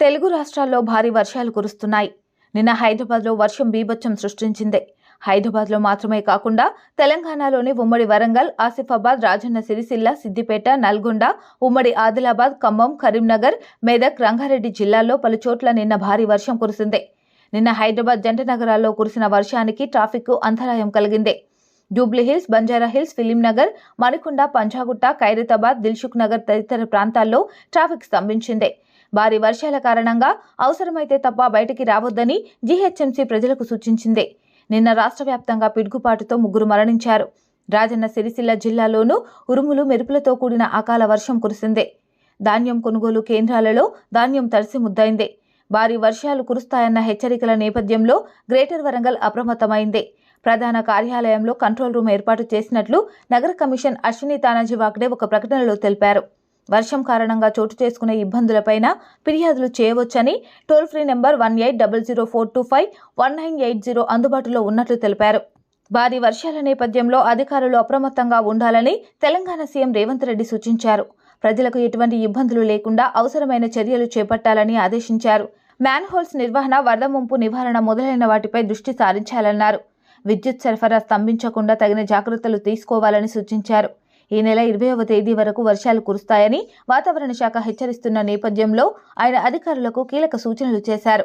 తెలుగు రాష్ట్రాల్లో భారీ వర్షాలు కురుస్తున్నాయి. నిన్న హైదరాబాద్లో వర్షం బీభత్సం సృష్టించింది. హైదరాబాద్లో మాత్రమే కాకుండా తెలంగాణలోని ఉమ్మడి వరంగల్ ఆసిఫాబాద్ రాజన్న సిరిసిల్ల సిద్దిపేట నల్గొండ ఉమ్మడి ఆదిలాబాద్ ఖమ్మం కరీంనగర్ మెదక్ రంగారెడ్డి జిల్లాల్లో పలు చోట్ల నిన్న భారీ వర్షం కురిసింది. నిన్న హైదరాబాద్ జంట నగరాల్లో కురిసిన వర్షానికి ట్రాఫిక్కు అంతరాయం కలిగింది. జూబ్లీహిల్స్ బంజారా హిల్స్ మణికొండ పంజాగుట్ట ఖైరతాబాద్ దిల్సుఖ్ నగర్ తదితర ప్రాంతాల్లో ట్రాఫిక్ స్తంభించింది. భారీ వర్షాల కారణంగా అవసరమైతే తప్ప బయటికి రావద్దని జీహెచ్ఎంసీ ప్రజలకు సూచించింది. నిన్న రాష్ట్ర వ్యాప్తంగా పిడుగుపాటుతో ముగ్గురు మరణించారు. రాజన్న సిరిసిల్ల జిల్లాలోనూ ఉరుములు మెరుపులతో కూడిన అకాల వర్షం కురిసింది. ధాన్యం కొనుగోలు కేంద్రాలలో ధాన్యం తడిసి ముద్దైంది. భారీ వర్షాలు కురుస్తాయన్న హెచ్చరికల నేపథ్యంలో గ్రేటర్ వరంగల్ అప్రమత్తమైంది. ప్రధాన కార్యాలయంలో కంట్రోల్ రూమ్ ఏర్పాటు చేసినట్లు నగర కమిషన్ అశ్విని తానాజీ వాగ్డే ఒక ప్రకటనలో తెలిపారు. వర్షం కారణంగా చోటు చేసుకునే ఇబ్బందులపైన ఫిర్యాదులు చేయవచ్చని toll free number one eight double zero four two five one nine eight zero అందుబాటులో ఉన్నట్లు తెలిపారు. భారీ వర్షాల నేపథ్యంలో అధికారులు అప్రమత్తంగా ఉండాలని తెలంగాణ సీఎం రేవంత్ రెడ్డి సూచించారు. ప్రజలకు ఎటువంటి ఇబ్బందులు లేకుండా అవసరమైన చర్యలు చేపట్టాలని ఆదేశించారు. మ్యాన్హోల్స్ నిర్వహణ వరద ముంపు నివారణ మొదలైన వాటిపై దృష్టి సారించాలన్నారు. విద్యుత్ సరఫరా స్తంభించకుండా తగిన జాగ్రత్తలు తీసుకోవాలని సూచించారు. ఈ నెల ఇరవైవ తేదీ వరకు వర్షాలు కురుస్తాయని వాతావరణ శాఖ హెచ్చరిస్తున్న నేపథ్యంలో ఆయన అధికారులకు కీలక సూచనలు చేశారు.